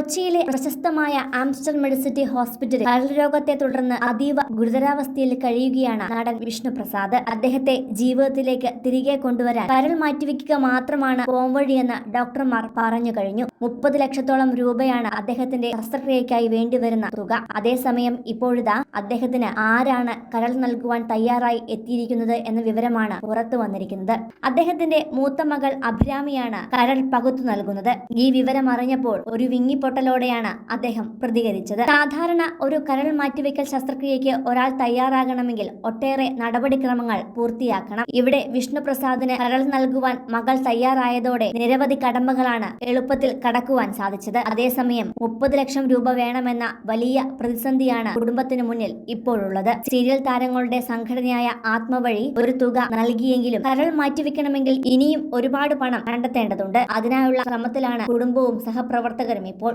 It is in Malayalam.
കൊച്ചിയിലെ പ്രശസ്തമായ ആംസ്റ്റർ മെഡിസിറ്റി ഹോസ്പിറ്റലിൽ കരൾ രോഗത്തെ തുടർന്ന് അതീവ ഗുരുതരാവസ്ഥയിൽ കഴിയുകയാണ് നടൻ വിഷ്ണു പ്രസാദ് അദ്ദേഹത്തെ ജീവിതത്തിലേക്ക് തിരികെ കൊണ്ടുവരാൻ കരൾ മാറ്റിവെക്കുക മാത്രമാണ് പോംവഴിയെന്ന് ഡോക്ടർമാർ പറഞ്ഞു കഴിഞ്ഞു. മുപ്പത് ലക്ഷത്തോളം രൂപയാണ് അദ്ദേഹത്തിന്റെ ശസ്ത്രക്രിയയ്ക്കായി വേണ്ടിവരുന്ന തുക. അതേസമയം ഇപ്പോഴിതാ അദ്ദേഹത്തിന് ആരാണ് കരൾ നൽകുവാൻ തയ്യാറായി എത്തിയിരിക്കുന്നത് എന്ന വിവരമാണ് പുറത്തു വന്നിരിക്കുന്നത്. അദ്ദേഹത്തിന്റെ മൂത്ത മകൾ അഭിരാമിയാണ് കരൾ പകുത്തു നൽകുന്നത്. ഈ വിവരം അറിഞ്ഞപ്പോൾ ഒരു വിങ്ങിപ്പൊട്ടലോടെയാണ് അദ്ദേഹം പ്രതികരിച്ചത്. സാധാരണ ഒരു കരൾ മാറ്റിവെക്കൽ ശസ്ത്രക്രിയയ്ക്ക് ഒരാൾ തയ്യാറാകണമെങ്കിൽ ഒട്ടേറെ നടപടിക്രമങ്ങൾ പൂർത്തിയാക്കണം. ഇവിടെ വിഷ്ണു പ്രസാദിന് കരൾ നൽകുവാൻ മകൾ തയ്യാറായതോടെ നിരവധി കടമ്പകളാണ് എളുപ്പത്തിൽ കടക്കുവാൻ സാധിച്ചത്. അതേസമയം മുപ്പത് ലക്ഷം രൂപ വേണമെന്ന വലിയ പ്രതിസന്ധിയാണ് കുടുംബത്തിന് മുന്നിൽ ഇപ്പോഴുള്ളത്. സീരിയൽ താരങ്ങളുടെ സംഘടനയായ ആത്മവഴി ഒരു തുക നൽകിയെങ്കിലും കരൾ മാറ്റിവെക്കണമെങ്കിൽ ഇനിയും ഒരുപാട് പണം കണ്ടെത്തേണ്ടതുണ്ട്. അതിനായുള്ള ശ്രമത്തിലാണ് കുടുംബവും സഹപ്രവർത്തകരും ഇപ്പോൾ